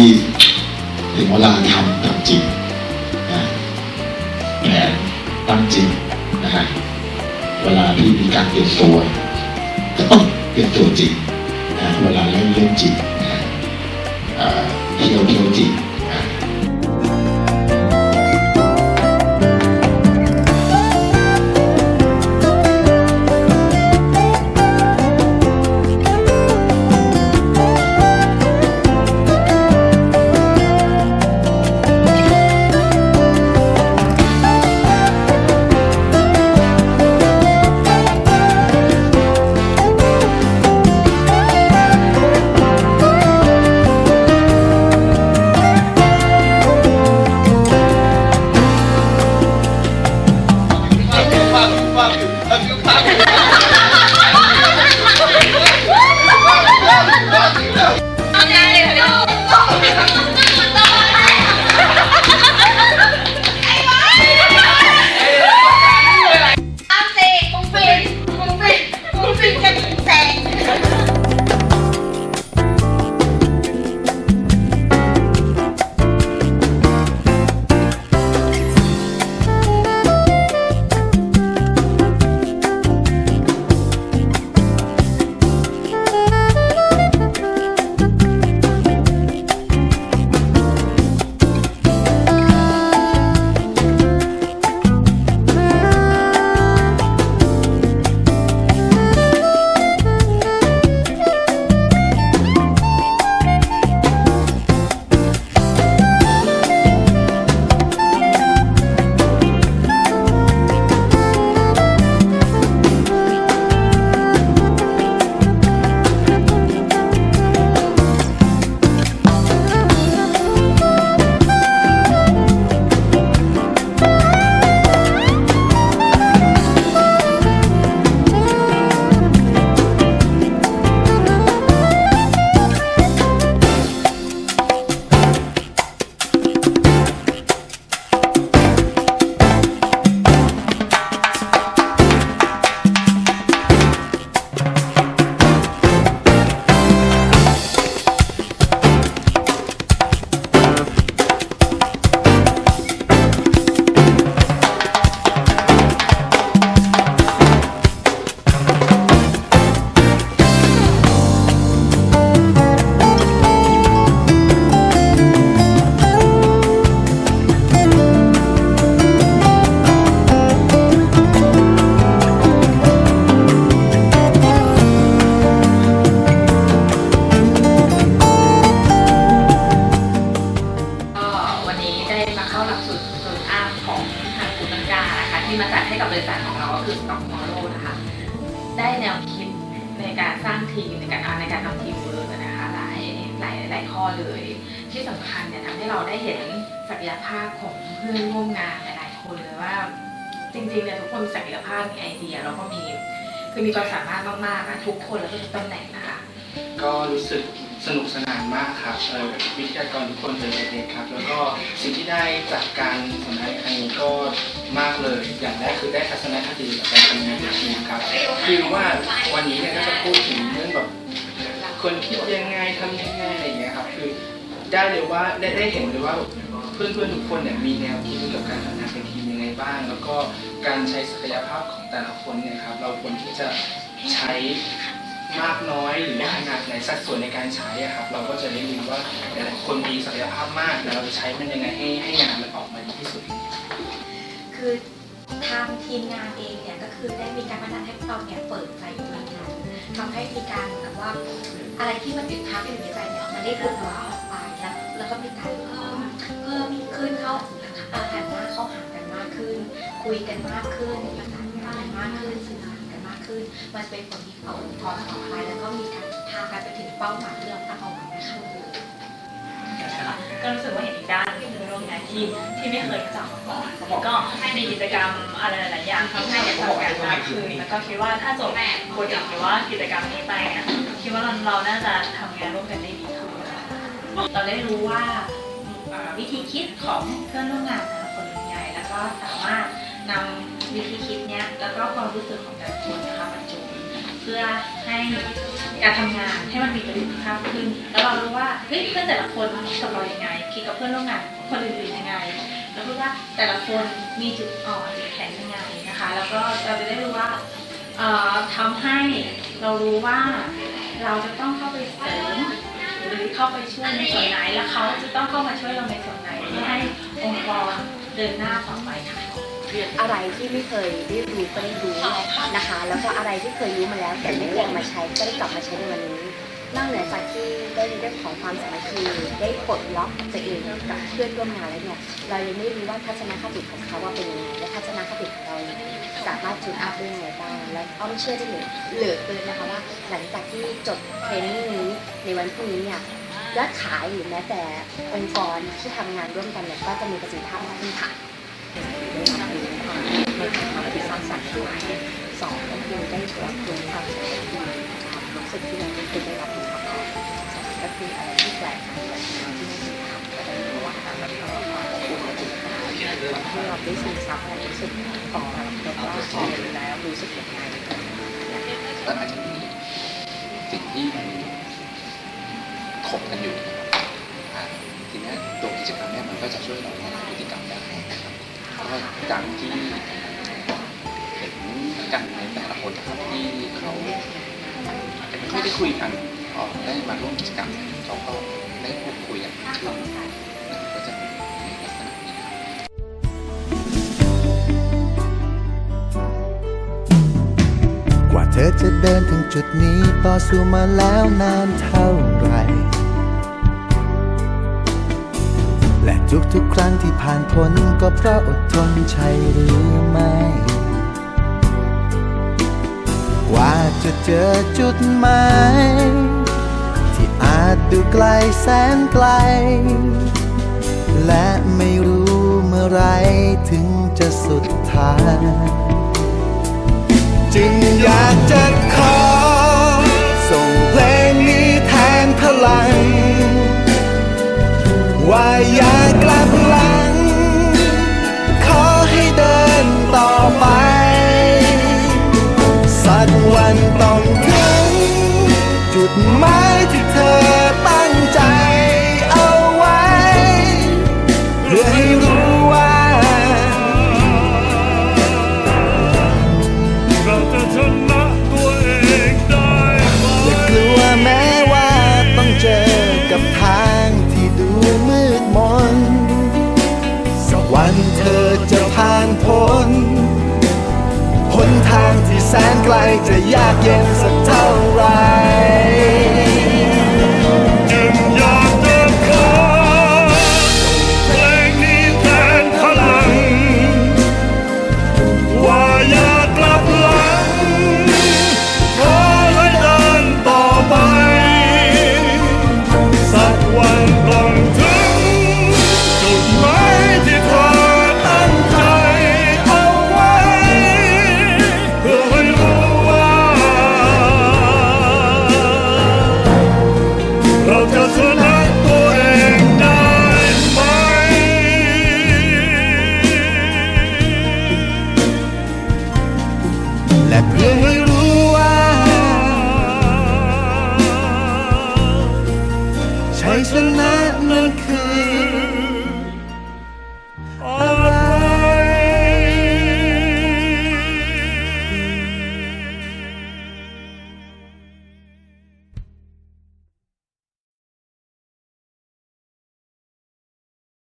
นุษย์ทำที่ถึงเวลาทำทำจริงนะแผนตั้งจริงนะฮะเวลาที่มีการเปลี่ยนตัวก็ต้องเปลี่ยนตัวจริงนะเวลาเล่นเล่นจริงนะฮะเอ่อเที่ยวเที่ยวจริง น ก็คือ Stock Tomorrow นะคะ ได้แนวคิดในการสร้างทีมในการในการทำทีมเวิร์กนะคะหลายหลายหลายข้อเลย ที่สำคัญเนี่ยทำให้เราได้เห็นศักยภาพของเพื่อนร่วมงานหลายๆคนเลยว่า จริงๆเนี่ยทุกคนมีศักยภาพมีไอเดียแล้วก็มีคือมีความสามารถมากๆอะทุกคนแล้วก็ทุกตำแหน่งนะคะก็รู้สึก สนุกสนานมากครับเออวิทยากรทุกคนเป็นเด็กๆครับ แล้วก็สิ่งที่ได้จากการสัมภาครั้งนี้ก็มากเลย อย่างแรกคือได้ทัศนคติกับการทำงานในทีมครับคือว่าวันนี้เนี่ยก็จะพูดถึงเรื่องแบบคนคิดยังไงทำยังไงอะไรอย่างเงี้ยครับ คือได้เลยว่าได้ได้เห็นเลยว่าเพื่อนๆทุกคนเนี่ยมีแนวคิดเกี่ยวกับการทำงานเป็นทีมยังไงบ้าง แล้วก็การใช้ศักยภาพของแต่ละคนเนี่ยครับ เราควรที่จะใช้ มากน้อยหรือขนาดไหนสัดส่วนในการใช้อะครับ เราก็จะได้รู้ว่าแต่ละคนมีศักยภาพมากแต่เราจะใช้มันยังไงให้ให้งานมันออกมาดีที่สุด คือทางทีมงานเองเนี่ยก็คือได้มีการพัฒนาให้เราเนี่ยเปิดใจกับงานทำให้มีการเหมือนกับว่าอะไรที่มันติดค้างอยู่ในใจเนี่ยมันได้ปลดปล่อยออกไปแล้วแล้วก็มีการเพิ่มเพิ่มขึ้นเข้าอาหันหน้าเข้าหากันมากขึ้น คุยกันมากขึ้นประสา มันจะเป็นผลที่เอาทองต่อไปแล้วก็มีการพากันไปถึงเป้าหมายที่เราตั้งเอาไว้นะคะก็รู้สึกว่าเห็นอีกด้านหนึ่งในโรงงานที่ที่ไม่เคยจับมาก่อนก็มีกิจกรรมอะไรหลายๆอย่างทำให้ได้ทำงานมากขึ้นแล้วก็คิดว่าถ้าจบโปรเจกต์หรือว่ากิจกรรมนี้ไปเนี่ยคิดว่าเราเราน่าจะทำงานร่วมกันได้ดีขึ้นเราได้รู้ว่าวิธีคิดของเพื่อนร่วมงานแต่ละคนเป็นยังไงแล้วก็สามารถ นำวิธีคิดเนี้ยแล้วก็ความรู้สึกของแต่ละคนนะคะมาจุเพื่พื่อให้การทำงานให้มันมีประสิทธิภาพขึ้น แล้วเรารู้ว่าเฮ้ยเพื่อนแต่ละคนคิดกับเรายังไงคิดกับเพื่อนร่วมงานคนอื่นๆยังไง แล้วรู้ว่าแต่ละคนมีจุดอ่อนจุดแข็งยังไงนะคะ แล้วก็เราจะได้รู้ว่าเอ่อทำให้เรารู้ว่าเราจะต้องเข้าไปเสริมหรือเข้าไปช่วยในส่วนไหน แล้วเขาจะต้องเข้ามาช่วยเราในส่วนไหนเพื่อให้องค์กรเดินหน้าต่อไปค่ะ อะไรที่ไม่เคยได้รู้ก็ได้รู้นะคะ แล้วก็อะไรที่เคยรู้มาแล้วแต่ไม่เคยอามาใช้ก็ได้กลับมาใช้ในวันนี้นอกเหนือจากที่ได้เรื่องของความสามัคคีได้ปลดล็อกตัวเองกับเพื่อนร่วมงานแล้วเนี่ยเรายังไม่รู้ว่าทัศนคติของเขาว่าเป็นยังไงและทัศนคติของเราสามารถจูนอัพได้ยังไงบ้างและอ้อมเชื่อได้เหลือเหลือเกินนะคะว่า หลังจากที่จบเทรนนิ่งนี้ในวันพรุ่งนี้เนี่ยยอดขายหรือแม้แต่องค์กรที่ทำงานร่วมกันเนี่ยก็จะมีประสิทธิภาพมากขึ้นค่ะ ได้รับรู้ความในความ ที่สร้างสรรค์ด้วสองก็คือได้รับรู้ความสนุกความรู้สึกที่เราไม่เคยได้รับรู้มาก่อนสามก็คืออะไรที่แปลกใหม่แบบที่ไม่เคยทำก็ได้รู้ว่าการรับรู้ความอบอุ่นอบอุ่นที่เราได้ซึมซับความรู้สึกของเราแล้วก็พอรู้แล้วรู้สึกยังไงแล้วอาจจะมีสิ่งที่มันถกกันอยู่ทีนี้ตัวกิจกรรมเนี่ยมันก็จะช่วยเราในพฤติกรรมได้นะครับเพราะว่าการที่ กันในแต่ละคนนะครับที่เขาอาจจะไม่ค่อยได้คุยกันพอได้มาร่วมกิจกรรมเขาก็ได้พูดคุยกันกขึ้นนะครับก็จะมีลักษณะนี้ครับกว่าเธอจะเดินถึงจุดนี้ต่อสู้มาแล้วนานเท่าไหร่และทุกๆครั้งที่ผ่านพ้นก็เพราะอดทนใช่หรือไม่ อจุดหมายที่อาจดูไกลแสนไกล และไม่รู้เมื่อไรถึงจะสุดทางจึงอยากจะขอ วันเธอจะผ่านพ้น หนทางที่แสนไกลจะยากเย็นสัก 还是那么可